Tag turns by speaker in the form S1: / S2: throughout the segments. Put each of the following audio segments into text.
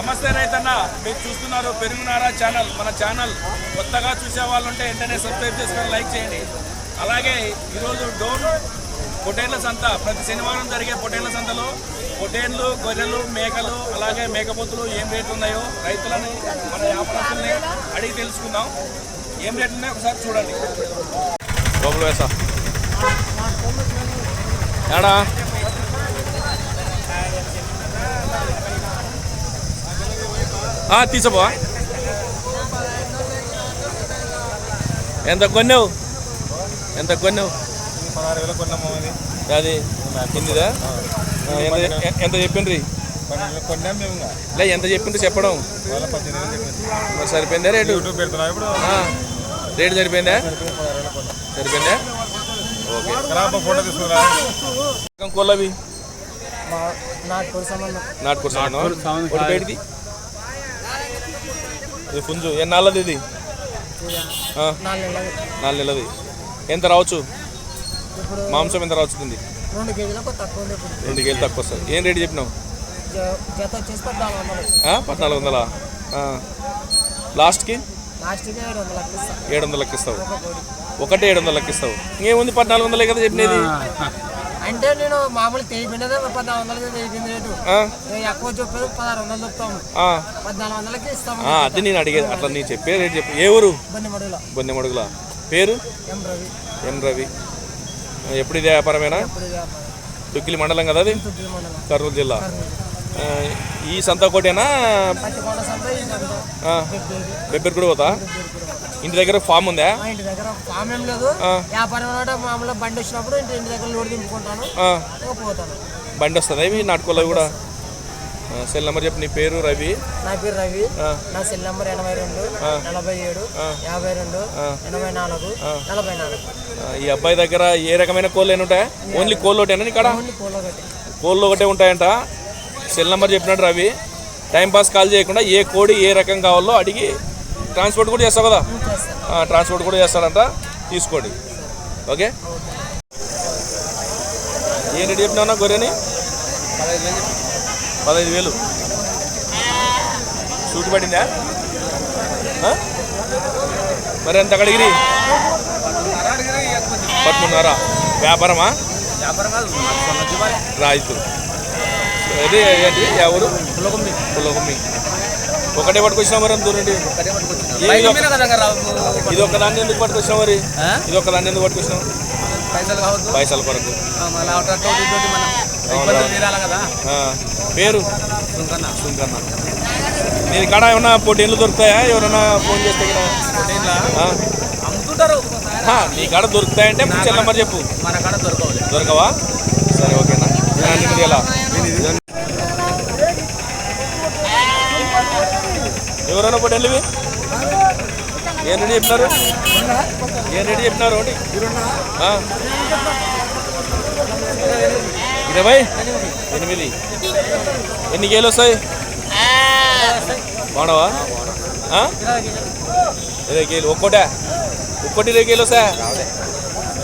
S1: నమస్తే రైతన్న. మీరు చూస్తున్నారు పెరుగునారా ఛానల్. మన ఛానల్ కొత్తగా చూసే వాళ్ళు ఉంటే వెంటనే సబ్స్క్రైబ్ చేసుకొని లైక్ చేయండి. అలాగే ఈరోజు డోన్ పొటేన్ల సంత. ప్రతి శనివారం జరిగే పొటేన్ల సంతలో పొటేన్లు గొర్రెలు మేకలు అలాగే మేకపోతులు ఏం రేట్లు ఉన్నాయో రైతులని మన వ్యాపారస్తుల్ని అడిగి తెలుసుకుందాం. ఏం రేట్లు ఉన్నాయో ఒకసారి చూడండి. లోపల వేసా ఏడా? తీసపో ఎంత కొన్నావు? ఎంత కొన్నావు?
S2: పదహారు వేల కొన్నాము అది
S1: అది కిందిదా ఎంత చెప్పిండ్రి. లే ఎంత చెప్పిండ్రి చెప్పడం. మరి సరిపోయిందా రేటు? రేటు సరిపోయిందా? సరిపోయిందా? ఓకే.
S2: ఖరాబ్ ఫోటో తీసుకురా.
S1: కోళ్ళవి
S3: నాటుకోడి సంబంధం.
S1: నాటుకోడు ఒకటి బయటిది. ఇది పుంజు. ఎన్నాళ్ళది ఇది?
S3: నాలుగు
S1: నెలది ఎంత రావచ్చు? మాంసం ఎంత రావచ్చు దీన్ని?
S3: రెండు కేజీలకు తక్కువ ఉంది ఇప్పుడు
S1: రెండు కేజీలు తక్కువ వస్తుంది. ఏం రేటు చెప్పినావు?
S3: పద్నాలుగు వందలు.
S1: లాస్ట్కి?
S3: ఏడు వందలకు
S1: ఇస్తావు. ఒకటే ఏడు వందలకి ఇస్తావు. ఇంకేముంది పద్నాలుగు వందలే కదా చెప్పినది?
S3: అంటే నేను మామూలు తెగిపోయినదే పద్నాలుగు వందలకి తెగిపోయింది రేటు. ఎక్కువ చెప్పేది పదహారు వందలు చెప్తాము. పద్నాలుగు వందలకి ఇస్తాము.
S1: అది నేను అడిగేది. అట్లా నేను చెప్పే రేటు చెప్పు. ఏ ఊరు?
S3: బండి మడుగులో
S1: బొన్నెమడుగుల. పేరు?
S3: ఎం రవి.
S1: ఎం రవి. ఎప్పుడు ఇదే వ్యాపారమేనా? తుక్కిలి మండలం కదా అది? కర్నూలు జిల్లా. ఈ సంత ఒకటేనా. బెబ్బెర్ కూడా పోతా. ఇంటి దగ్గర ఫామ్ ఉందా?
S3: మా ఇంటి దగ్గర ఫామ్ ఏం లేదు. వ్యాపారం కూడా మామూలుగా బండి వచ్చినప్పుడు ఇంటి ఇంటి దగ్గర లోడ్ దింపుకుంటాను. ఇక పోతాను.
S1: బండి వస్తుందా ఇవి? నాటుకోలేవి కూడా? ఆ, సెల్ నెంబర్ చెప్పు నీ పేరు రవి?
S3: నా పేరు రవి. నా సెల్ నెంబర్ ఎనభై రెండు నలభై ఏడు యాభై రెండు ఎనభై నాలుగు నలభై నాలుగు.
S1: ఆ, ఈ అబ్బాయి దగ్గర ఏ రకమైన కోళ్ళు ఏమి ఉంటాయా? ఓన్లీ కోళ్ళు ఒకటేనా ఇక్కడ
S3: ఓన్లీ పూల ఒకటి.
S1: కోళ్ళు ఒకటే ఉంటాయంట. సెల్ నెంబర్ చెప్పినట్టు రవి. టైం పాస్ కాల్ చేయకుండా ఏ కోడి ఏ రకం కావాలో అడిగి ట్రాన్స్పోర్ట్ కూడా చేస్తావు కదా? ట్రాన్స్పోర్ట్ కూడా చేస్తాడంట తీసుకోండి. ఓకే? ఏం రెడీ చెప్పినా గొర్రెని? పదహైదు వేలు. సూట్ పడిందా? మరి ఎంత అడిగిరి పట్టుకున్నారా వ్యాపారమా? రైతు అది ఏంటి ఎవరు పుల్లకొమ్మి ఒకటే పట్టుకొచ్చినా. మరి దూరండి ఇది ఒక దాన్ని ఎందుకు పట్టుకొచ్చినావు మరి? ఇది ఒక దాన్ని ఎందుకు పట్టుకొచ్చినావు?
S4: పైసలు కావద్దు.
S1: పైసల కొరకు. పేరు?
S4: సుంకన్న.
S1: నేను కాడ ఏమన్నా పొట్టేళ్ళు దొరుకుతాయా? ఎవరైనా ఫోన్ చేస్తే?
S4: అమ్ముతుంటారు.
S1: నీ కాడ దొరుకుతాయంటే చెల్ల నెంబర్ చెప్పు.
S4: మన కాడ
S1: దొరకవా. సరే ఓకేనా? ఎలా ఎవరైనా పొట్టేళ్ళు ఇవి ఏం రెడీ చెప్పినారు? ఏం రెడీ చెప్పినారు ఒకటి. ఇరవై ఎనిమిది. ఎన్ని కేలు వస్తాయి? బాగున్నావా? ఇరవై కేలు ఒక్కోటే? ఒక్కటి ఇరవై కేలు వస్తాయా?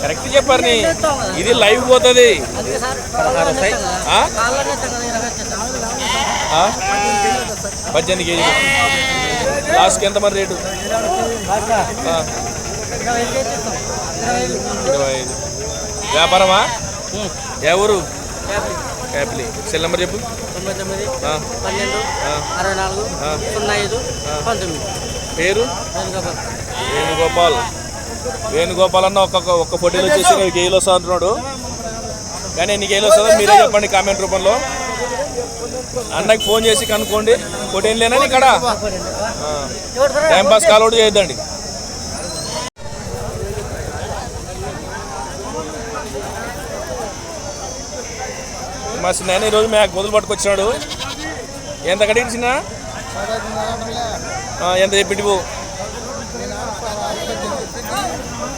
S1: కరెక్ట్ చెప్పారు ఇది లైవ్ పోతుంది? పద్దెనిమిది కేజీలు. లాస్ట్కి ఎంత మరి రేటు? ఇరవై ఐదు. వ్యాపారమా? ఏ ఊరు? క్యాపిలి సెల్ నెంబర్ చెప్పు.
S3: తొంభై తొమ్మిది పన్నెండు అరవై నాలుగు. సున్నా ఐదు పంతొమ్మిది.
S1: పేరు?
S3: వేణుగోపాల్.
S1: వేణుగోపాల్. వేణుగోపాల్ అన్న ఒక్కొక్క ఒక్క ఫోటోలు వచ్చేసి కేజీలు వస్తా అంటున్నాడు. కానీ ఎన్ని కేజీలు వస్తుందో మీరే చెప్పండి కామెంట్ రూపంలో. అన్నకి ఫోన్ చేసి కనుక్కోండి. ఫోటోలు లేనా ఇక్కడ టైంపాస్ కాల్ కూడా చేయొద్దండి. మా చిన్న ఈరోజు మేక గొదులు పట్టుకొచ్చినాడు ఎంత కడిగి చిన్న? ఎంత చెప్పింటి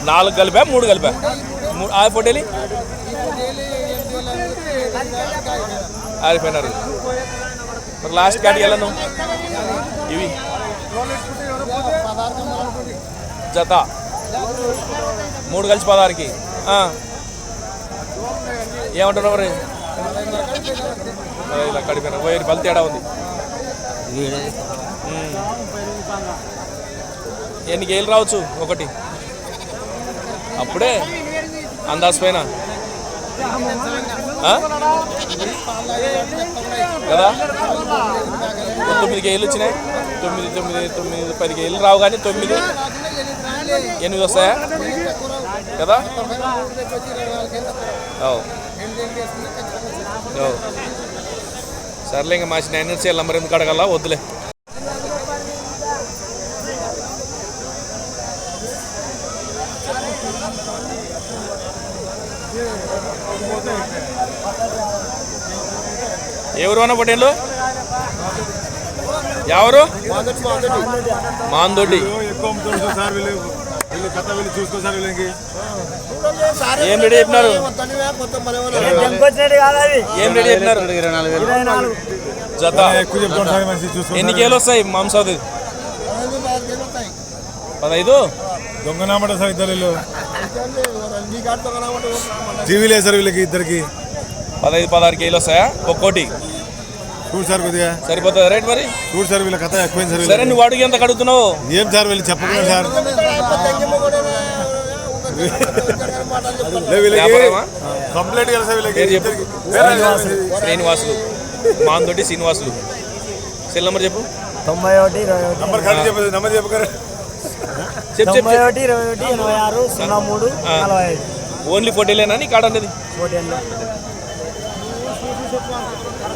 S1: నాలుగు కలిపా? మూడు కలిపా? మూడు ఆ ఫోటోలు? ఆరిపోయినారు మరి లాస్ట్ కాడికి వెళ్ళను ఇవి. జత. మూడు కలిసి పదహారుకి. ఆ. ఏమంటున్నావు మరి? ఇలా కడిపోయినా పోయి బలి తేడా ఉంది? ఎన్ని గేలు రావచ్చు? ఒకటి. అప్పుడే అందాజ్ పైన కదా? తొమ్మిది గేళ్ళు వచ్చినాయి? తొమ్మిది తొమ్మిది తొమ్మిది పది గేళ్ళు రావు కానీ తొమ్మిది ఎనిమిది వస్తాయా? కదా? సర్లే ఇంకా మా నైన్ ఇయర్స్ నెంబర్ ఎందుకు అడగల? వద్దులే. ఎవరు అన్న పటేళ్ళు ఎవరు? మాందొడ్డి. ఏం రెడీ చెప్పినారు? ఏం రెడీ చెప్పినారు?
S3: ఇరవై నాలుగు.
S1: జత. ఎన్ని కేలు వస్తాయి? మాంసాది పదహైదు?
S2: దొంగ నామట సార్ ఇద్దరు టీవీలు వేసారు వీళ్ళకి ఇద్దరికి?
S1: పదహైదు పదహారు కేలు వస్తాయా? ఒక్కోటి
S2: చూడు సార్ కొద్దిగా.
S1: సరిపోతుంది రైట్ మరి?
S2: చూడు సార్ వీళ్ళ కథ ఎక్కువైంది సార్
S1: సరే. నువ్వు అడుగు ఎంత కడుగుతున్నావు?
S2: ఏం సార్ వీళ్ళు చెప్పకుండా సార్? కంప్లైంట్ కదా సార్ వీళ్ళకి.
S1: శ్రీనివాసులు. మాందొడ్డి శ్రీనివాసులు. సెల్ నెంబర్ చెప్పు.
S3: తొంభై ఒకటి
S2: నంబర్ చెప్పదు నంబర్ చెప్పగారు
S1: చెప్పు చెప్పు
S3: తొంభై ఒకటి ఇరవై ఒకటి ఎనభై ఆరు సున్నా మూడు. నలభై ఐదు
S1: ఓన్లీ ఫోటోలేనా నీ కాడ అనేది?
S3: పోటీల్లో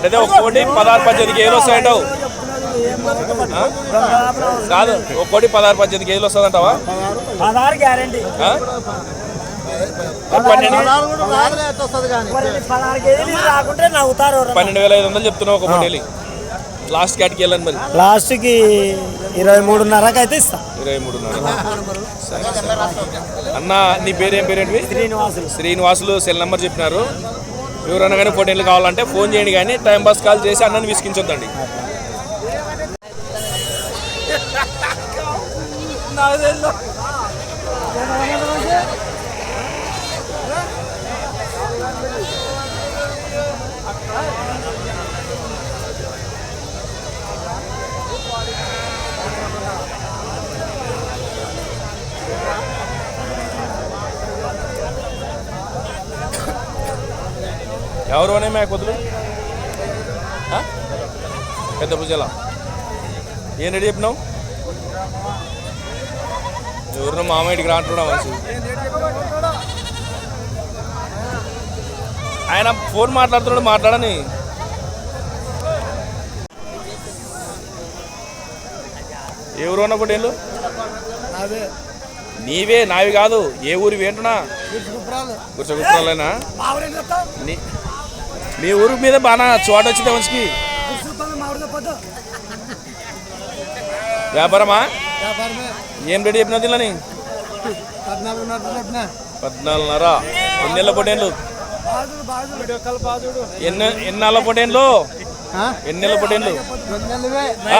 S1: లేదా ఒక్కోటి పదహారు పద్దెనిమిది కేజీలు వస్తాయంటావు? కాదు ఒక్కోటి పదహారు పద్దెనిమిది కేజీలు వస్తుందంటావా?
S3: పదహారు గ్యారంటీ?
S1: పన్నెండు వేల ఐదు వందలు చెప్తున్నావు ఒక పొట్టేలి లాస్ట్ క్యాట్కి వెళ్ళండి మరి.
S3: లాస్ట్కి ఇరవై మూడున్నరకు అయితే ఇస్తా.
S1: ఇరవై మూడున్నర సరే. అన్న నీ పేరు ఏం పేరేంటివి?
S3: శ్రీనివాసులు.
S1: శ్రీనివాసులు సెల్ నెంబర్ చెప్పినారు. ఎవరైనా కానీ ఫోటోలు కావాలంటే ఫోన్ చేయండి కానీ టైం పాస్ కాల్ చేసి అన్నని విసిగించొద్దండి. ఎవరు అనే మేకొద్దులు ఆ? పెద్ద భుజల. ఏం రెడీ చెప్పినావు? ఎవరినో మామయ్యకి రాంటున్నా మనిషి ఆయన ఫోన్ మాట్లాడుతున్నాడు మాట్లాడని. ఎవరు అన్న పొట్టేళ్ళు నీవే. నావి కాదు ఏ ఊరి ఏంటున్నా? గుర్చగుర్చాలేనా నీ మీ ఊరు మీద బాగా చోట వచ్చింది మనిషికి వ్యాపారమా? ఏం రెడీ చెప్పిన దీనిని పద్నాలుగున్నర. ఎన్ని నెలల పొటేన్లు ఎన్ని ఎన్ని నెలల పొటేన్లు ఎన్ని నెలల పొటేన్లు ఆ?